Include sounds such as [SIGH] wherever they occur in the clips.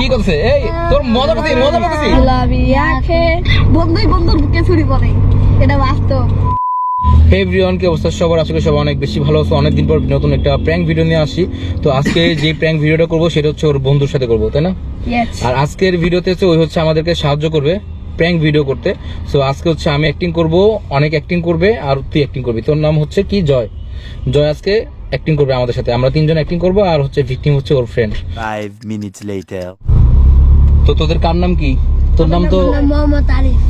কি করছে? এই তোর মজা করছি মজা করছি গোলাপি আঁখে বন্ধুই বন্ধুর বুকে ছুরি পড়ে এটা বাস্তব। হে এভরিওয়ান কি অবস্থা? সবার আজকে সবাই অনেক বেশি ভালো আছে। অনেকদিন পর নতুন একটা প্র্যাঙ্ক ভিডিও নিয়ে আসি। তো আজকে [LAUGHS] যে প্র্যাঙ্ক ভিডিওটা করব সেটা হচ্ছে ওর বন্ধুর সাথে করব তাই না? আর আজকের ভিডিওতে হচ্ছে ওই হচ্ছে আমাদেরকে সাহায্য করবে প্র্যাঙ্ক ভিডিও করতে। সো আজকে হচ্ছে আমি অ্যাক্টিং করব অনেক অ্যাক্টিং করবে আর তুই অ্যাক্টিং করবি। তোর নাম হচ্ছে কি? জয়। জয় আজকে অ্যাক্টিং করবে আমাদের সাথে। আমরা তিনজন অ্যাক্টিং করব আর hচ্ছে ভিকটিম হচ্ছে ওর ফ্রেন্ড Five minutes later. তো তোদের কার নাম কি? তোর নাম তো মোহাম্মদ আরিফ।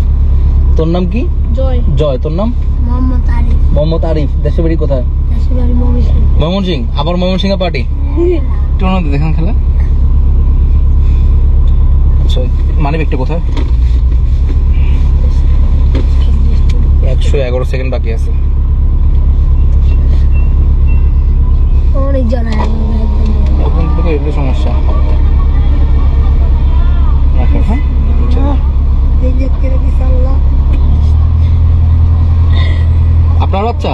তোর নাম কি? জয়। জয়। তোর নাম? মোহাম্মদ আরিফ। মোহাম্মদ আরিফ। দেশের বাড়ি কোথায়? দেশের বাড়ি ময়মনসিংহ। মোহাম্মদ সিং আবার মোহাম্মদ সিং পার্টি টুর্নামেন্ট দেখান খেলা। আচ্ছা মানে একটু কোথায়? একশো এগারো সেকেন্ড বাকি আছে। অনেক এগুলো সমস্যা। হ্যাঁ? আপনার বাচ্চা?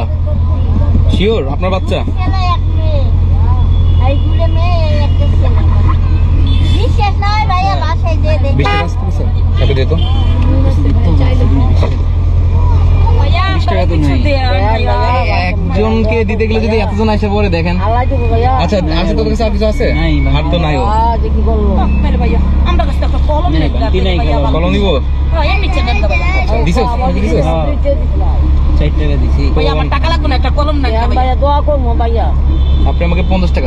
শিওর আপনার বাচ্চা? বিশ টাকা আছে? তাকে দে তো। একজনকে দিতে গেলে যদি এতজন আসে পরে দেখেন। আচ্ছা আচ্ছা তোর কাছে আর কিছু আছে? আর তো নাই কলম দিব দিছো? দিছো? টাকা লাগবে না একটা কলম নাই আপনি আমাকে পঞ্চাশ টাকা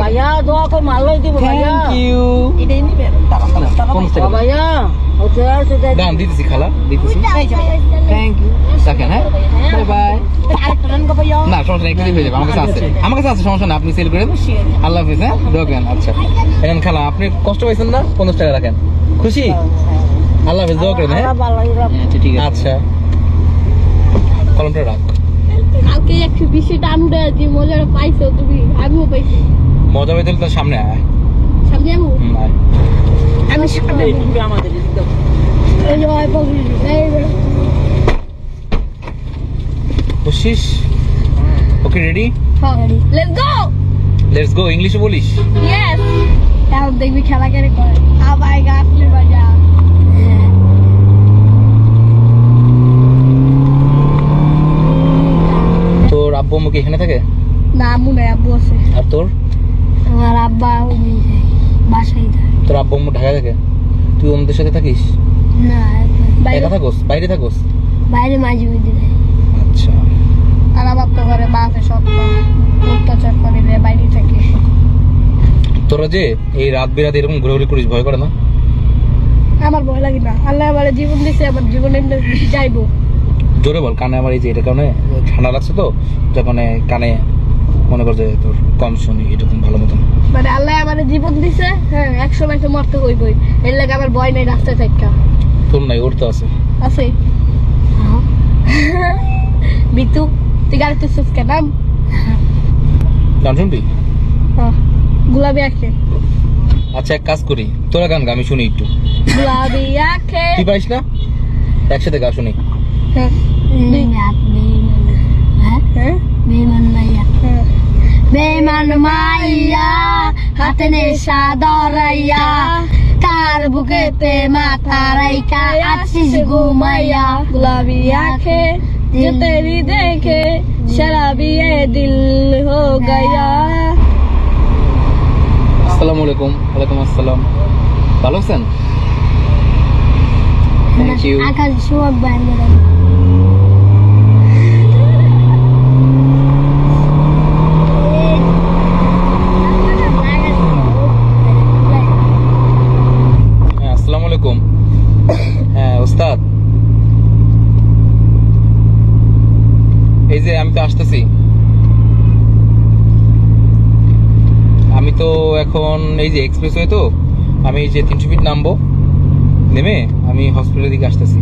থ্যাংক ইউ এটাই নিবে পঞ্চাশ টাকা দাম দিতেছি খালা দিতেছি। থ্যাংক ইউ রাখেন হ্যাঁ? বাই বাই আরেকটা রান করব না সমস্যা নেই একটু হয়ে যাবে আমার কাছে আছে। আমার কাছে আছে সমস্যা না আপনি সেল করেন আল্লাহ হাফিজ হ্যাঁ? আচ্ছা। এখন খালা আপনি কষ্ট পাইছেন না? পঞ্চাশ টাকা রাখেন। খুশি? আল্লাহ হাফিজ দোয়া করেন হ্যাঁ? আচ্ছা ঠিক আছে আচ্ছা। কলমটা রাখ। কালকে একশো বিশে টান উঠে যে মজাটা পাইছো তুমি আমিও পাইছি। মজা পেতে তার সামনে আয়। সামনে যাব আয়। আমি সামনে আমাদের এই যে হয় পকড়ি এই যে। খুশিস ওকে রেডি হ্যাঁ ready let's go let's go ইংলিশে বলিস? ইয়েস এখন দেখবি খেলা কেন করে। আবাই গাছলে বাজা তোর আব্বু আম্মু কি এখানে থাকে? না আম্মু নাই আব্বু আছে। আর তোর? আমার আব্বা বাসায় থাকে। তোর আব্বু আম্মু ঢাকায় থাকে? তুই সাথে থাকিস? না একা থাকোস? বাইরে থাকোস? বাইরে মাঝে মধ্যে আচ্ছা। আর আমার তো ঘরে মা আছে সব অত্যাচার করে বাইরে থেকে। তোরা যে এই রাত বিরাত এরকম ঘুরাঘুরি করিস ভয় করে না? আমার ভয় লাগে না। আল্লাহ আমার জীবন দিছে আমার জীবনে যাইবো। জোরে বল কানে আমার এই যে এটা কারণে ঠান্ডা লাগছে তো যার মানে কানে মনে কর যে তোর কম শুনি এরকম ভালো মতন। মানে আল্লাহ আমার জীবন দিছে হ্যাঁ একশো মাসে মরতে হইবই। এর লাগে আমার ভয় নাই রাস্তায় থাকা তোর নাই ওর তো আছে। আছে। বিতু তুই গাড়ি তুই সুস্কে নাম গান শুনবি? হ্যাঁ, গুলাবি আঁখে। আচ্ছা এক কাজ করি তোরা গান গা আমি শুনি একটু। গুলাবি আঁখে। তুই পারিস না? একসাথে গা শুনি। বেমান মাইয়া হাতে নেশা দরাইয়া কার বুকেতে মাথা রাইকা আছিস ঘুমাইয়া গুলাবি আখে যে তেরি দেখে শরাবি এ দিল হো গয়া আসসালামু আলাইকুম ওয়ালাইকুম আসতেছি আমি তো এখন এই যে এক্সপ্রেস হয়ে তো, আমি এই যে তিনশো ফিট নামবো, নেমে আমি হসপিটালের দিকে আসতেছি।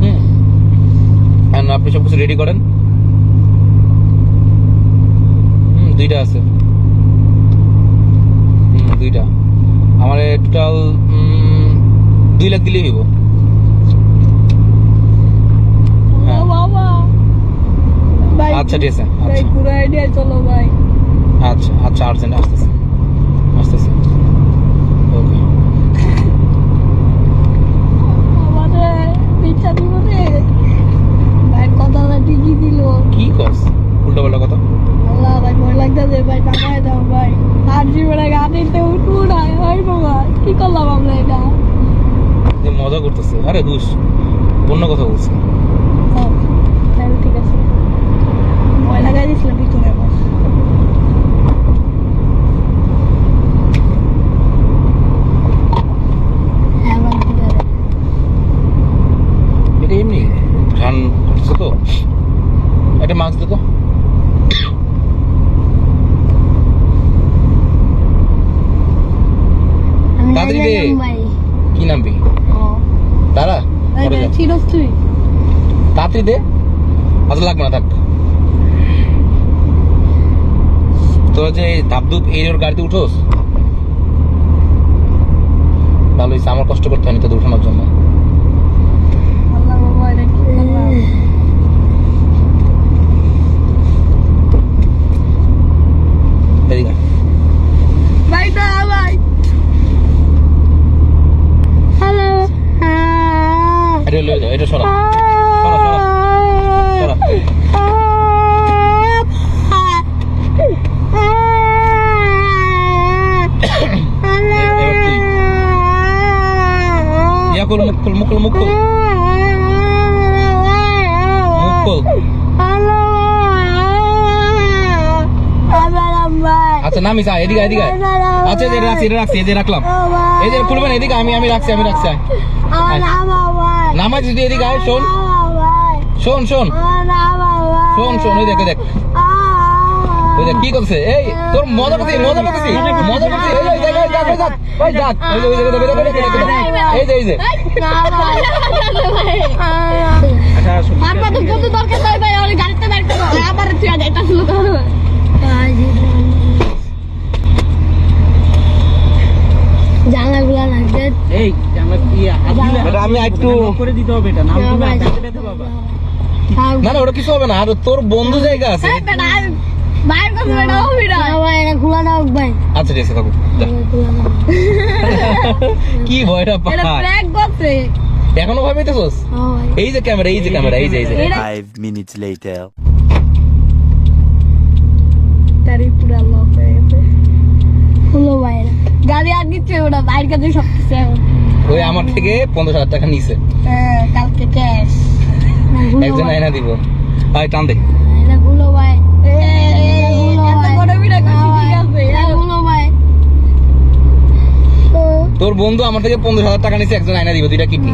হুম। আপনি সব কিছু রেডি করেন? হুম, দুইটা আছে। হুম, দুইটা। আমার টোটাল দুই লাখ দিলেই হইব। আচ্ছা ঠিক আছে আচ্ছা। ভাই পুরো চলো ভাই আচ্ছা আচ্ছা আর্জেন্ট আসতেছে। আসতেছে। ওকে। আমাদের বিচার বিপদে। কি কস? উল্টো পাল্টা কথা। আল্লাহ ভাই ভয় লাগতেছে ভাই টাকায় দাও ভাই। আর জীবনে গাড়িতে উঠবো না হয় বাবা। কি করলাম আমরা এটা? মজা করতেছে। আরে হুশ। অন্য কথা বলছে। ছিল তুই? তাড়াতাড়ি দে। আচ্ছা লাগবে না, থাক। তোরা যে ধাপধুপ এই গাড়িতে উঠোস? ভালো হয়েছে আমার কষ্ট করতে হয়নি তোদের উঠানোর জন্য আয়। ভাই না ভাই হ্যালো এটা লয়ে যাও এটা সরা সরা সরা সরা এবার তুই ইয়া কর মুখ খোল মুখ খোল মুখ খোল মুখ খোল আচ্ছা নামিস আয় এদিকে এদিকে। আচ্ছা যে রাখছি এটা রাখছি যে রাখলাম। যে খুলবেন এদিকে আমি আমি রাখছি আমি রাখছি। নামাজ যদি এদিকে আয় শোন। শোন শোন। শোন শোন ওই দেখ দেখ। ওই দেখ কি করছে? এই তোর মজা করছিস মজা করছিস মজা করছিস আমি একটু করে দিতে হবে না, ওটা কিছু হবে না। আর তোর বন্ধু জায়গা আছে। বেটা বাইর করো বেটা ও বেটা ভাই এটা খোলা দাও ভাই। আচ্ছা ঠিক আছে থাকো [LAUGHS] কি ভয়টা এটা পায় করছে এখনও ভয় পাইতেছস? হ্যাঁ এই যে ক্যামেরা এই যে ক্যামেরা এই যে এই যে। এটা Five minutes later. পুরা লক হয়ে গেছে খুলো গাড়ি আর নিচ্ছে ওটা বাইর কাছে সব কিছু ওই আমার থেকে পঞ্চাশ হাজার টাকা নিছে। হ্যাঁ, কালকে ক্যাশ একজন। আয়না দিব। ভাই টান দে। খুলো ভাই এত বড় ভিড়া করছি ঠিক আছে এটা খুলো ভাই ও, তোর বন্ধু আমার থেকে পনেরো হাজার টাকা নিছে একজন আয়না দিব দুইটা কিডনি।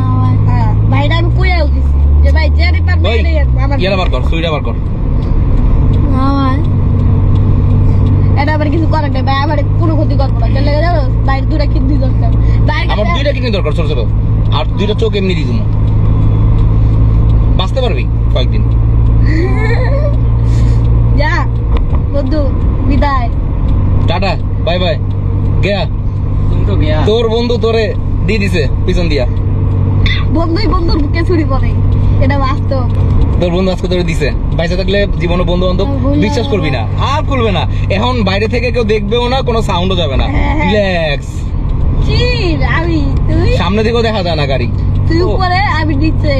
ভাইটা আমি কইয়া উঠিছি যে ভাই আমার ইয়ালা বার কর সুইটা বার কর। এটা আবার কিছু করার নেই ভাই আমার কোনো ক্ষতি করব না। চলে গেল বাইরে দূরে কিনতে দরকার। আমার দুইটা কিডনি দরকার ছোট ছোট। আর দুইটা চোখ এমনি দিই তুমি বাঁচতে পারবি কয়েকদিন। [LAUGHS] যা বন্ধু বিদায়। Tata bye bye. গেয়া। তুমি তো গিয়া তোর বন্ধু তোরে দিয়ে দিছে পিছন দিয়া। বন্ধুই বন্ধুর বুকে ছুরি পড়ে এটা বাস্তব। তোর বন্ধু আজকে তোরে দিছে। বাইসে থাকলে জীবনে বন্ধু বান্ধব বিশ্বাস করবি না আর খুলবে না। এখন বাইরে থেকে কেউ দেখবেও না কোনো সাউন্ডও যাবে না। রিল্যাক্স চিল আমি তুই? সামনে থেকেও দেখা যায় না গাড়ি। তুই উপরে আমি নিচে।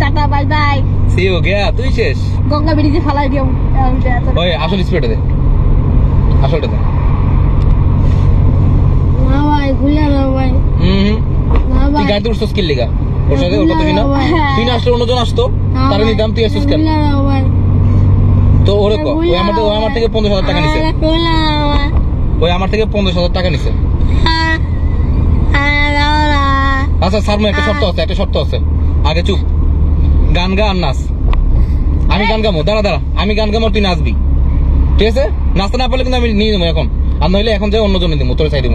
টাটা বাই বাই সে ও গেয়া তুই শেষ। গঙ্গা ব্রিজে ফালাই দিও। আমি ওই আসল স্পিডে দে আসলটা দে না ভাই খুলে দাও ভাই হুম না তুই ভাই গাড়িতে উঠছিস কি লেগা। ওর সাথে ওর কথা কিনা তুই না আসলে অন্যজন আসতো তারা নিতাম তুই আসছিস কেন? তো ওরে কো ওই আমার থেকে- আমার থেকে পঞ্চাশ হাজার টাকা নিছে। ওই আমার থেকে পঞ্চাশ হাজার টাকা নিছে। না। আচ্ছা সারমু একটা শর্ত আছে একটা শর্ত আছে। আগে চুপ। গান গা আর নাচ। আমি গান গামো দাঁড়া দাঁড়া। আমি গান গামো তুই নাচবি। ঠিক আছে? নাচতে না পারলে কিন্তু আমি নিয়ে নেব এখন। আর নইলে এখন যাই অন্য জনে দিব তোর চাই দিব।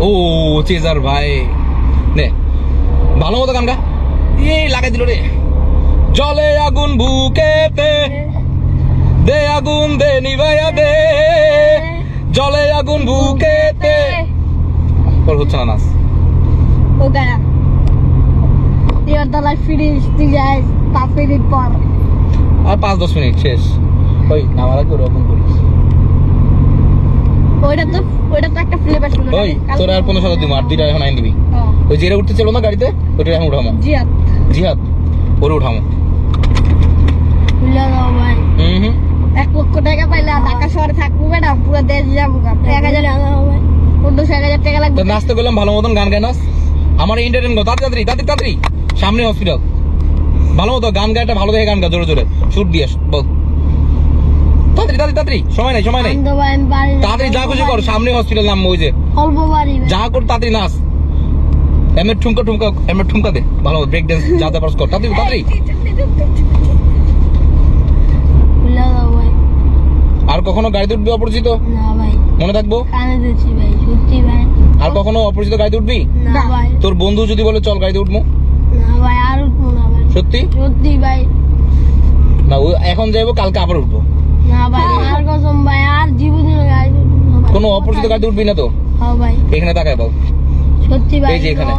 ও চেজার ভাই। নে ভালো মতো গান গা এই লাগাই দিল রে। জলে আগুন বুকেতে দে আগুন দে নিভাইয়া দে। জলে আগুন বুকেতে। তোর হচ্ছে না নাচ। ও গায়া এবার তলায় ফিরিস তুই যাই পাঁচ মিনিট পর। আর পাঁচ দশ মিনিট শেষ। ওই নামার আগে ওরকম করিস। ওইটা তো ওইটা তো একটা ফ্লেভার ওই তোর আর পনেরো হাজার দিব আর দুইটা এখন আইন দিবি। ওই যেটা উঠতে চলো না গাড়িতে? ওইটা এখন উঠামো জিয়াত জিহাদ ওরে উঠামো খুলে দাও ভাই। হুম হুম। এক লক্ষ টাকা পাইলে আর ঢাকা শহরে থাকব পুরো দেশ যাব। এক হাজার পনেরোশো এক হাজার টাকা তো লাগবে নাচতে গেলাম ভালো মতন গান গায় নাচ আমার এন্টারটেন করো তাড়াতাড়ি তাড়াতাড়ি তাড়াতাড়ি। সামনে হসপিটাল ভালো মতো গান গায়টা ভালো দেখে গান গা জোরে জোরে। শুট দিয়ে আস, বল। তাড়াতাড়ি তাড়াতাড়ি তাড়াতাড়ি। সময় নাই সময় নাই। আমি আমি। তাড়াতাড়ি যা খুশি কর সামনে হসপিটাল নাম ওই যে। যা কর তাড়াতাড়ি নাচ। এমনি ঠুমকা ঠুমকা এমনি ঠুমকা দে। ভালো ব্রেক ড্যান্স যা যা পারস কর তাড়াতাড়ি তাড়াতাড়ি। আর কখনো গাড়িতে উঠবি অপরিচিত? না ভাই। মনে থাকব? ভাই সত্যি ভাই। আর কখনো অপরিচিত গাড়িতে উঠবি না ভাই। তোর বন্ধু যদি বলে চল গাড়িতে উঠবো। না ভাই আর উঠবো না ভাই। সত্যি? সত্যি ভাই। না এখন যাইবো কালকে আবার উঠবো। না ভাই আর কসম ভাই আর জীবনে গাড়ি উঠবো না কোনো অপরিচিত গাড়িতে উঠবি না তো? হ্যাঁ ভাই। এখানে তাকায় দাও সত্যি ভাই এই যে এখানে।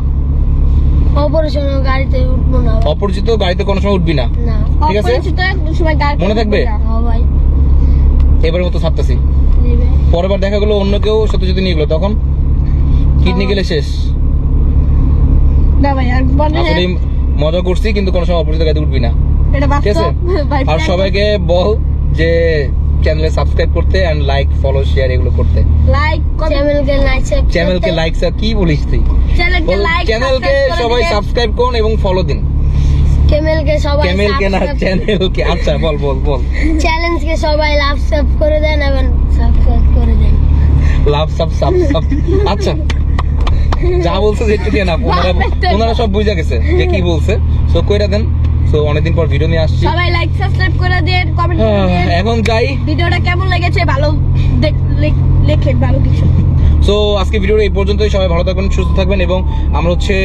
অপারেশনের গাড়িতে উঠবো না। অপরিচিত গাড়িতে কোনো সময় উঠবি না। না। ঠিক আছে? অপরিচিত একটু সময় গাড়ি মনে থাকবে? হ্যাঁ এবারের মতো ছাড়তেছি। পরের বার দেখা গেলো অন্য কেউ সত্যি সত্যি নিয়ে গেলো। তখন কিডনি গেলে শেষ। না ভাই আর আসলে মজা করছি কিন্তু কোনো সময় অপরিচিত গাড়িতে উঠবি না। এটা ঠিক আছে? বাস্তব। [LAUGHS] আর সবাইকে বল যে চ্যানেলে সাবস্ক্রাইব করতে এন্ড লাইক ফলো শেয়ার এগুলো করতে। লাইক চ্যানেলকে লাইক চ্যানেলকে লাইক কি বলিস তুই? চ্যানেলকে লাইক চ্যানেলকে সবাই সাবস্ক্রাইব করুন এবং ফলো দিন। ক্যামেলকে সবাই চ্যানেলকে না চ্যানেলকে আচ্ছা বল বল বল। চ্যালেঞ্জকে সবাই লাভ সাব করে দেন এবং সাবস্ক্রাইব করে দেন। লাভ সাব সাব সাব আচ্ছা যা বলছে যে একটু না ওনারা ওনারা সব বুঝে গেছে যে কি বলছে। সো কইরা দেন। সো অনেকদিন পর ভিডিও নিয়ে আসছি। সবাই লাইক সাবস্ক্রাইব করে দেন কমেন্ট করে দেন। এখন যাই। ভিডিওটা কেমন লেগেছে? ভালো দেখ- লেখ- লেখেন ভালো কিছু। সো আজকে ভিডিওটা এই পর্যন্তই। সবাই ভালো থাকবেন সুস্থ থাকবেন এবং আমরা হচ্ছে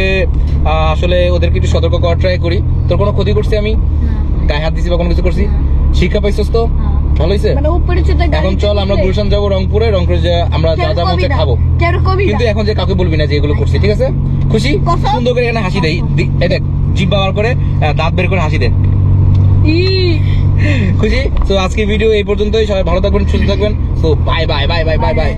আসলে ওদেরকে একটু সতর্ক করার ট্রাই করি। তোর কোনো ক্ষতি করছি আমি? গায়ে হাত দিছি বা কোনো কিছু করছি? শিক্ষা পাইছস তো? ভালো হয়েছে মানে এখন চল আমরা গুলশান যাব রংপুরে। রংপুরে যে আমরা যা যা মধ্যে খাব। কিন্তু এখন যে কাউকে বলবি না যে এগুলো করছি ঠিক আছে? খুশি। সুন্দর করে এখানে হাসি দেয় এই দেখ। জিভ বার করে দাঁত বের করে হাসি দেন খুশি? তো আজকে ভিডিও এই পর্যন্তই। সবাই ভালো থাকবেন সুস্থ থাকবেন। তো bye bye bye bye bye bye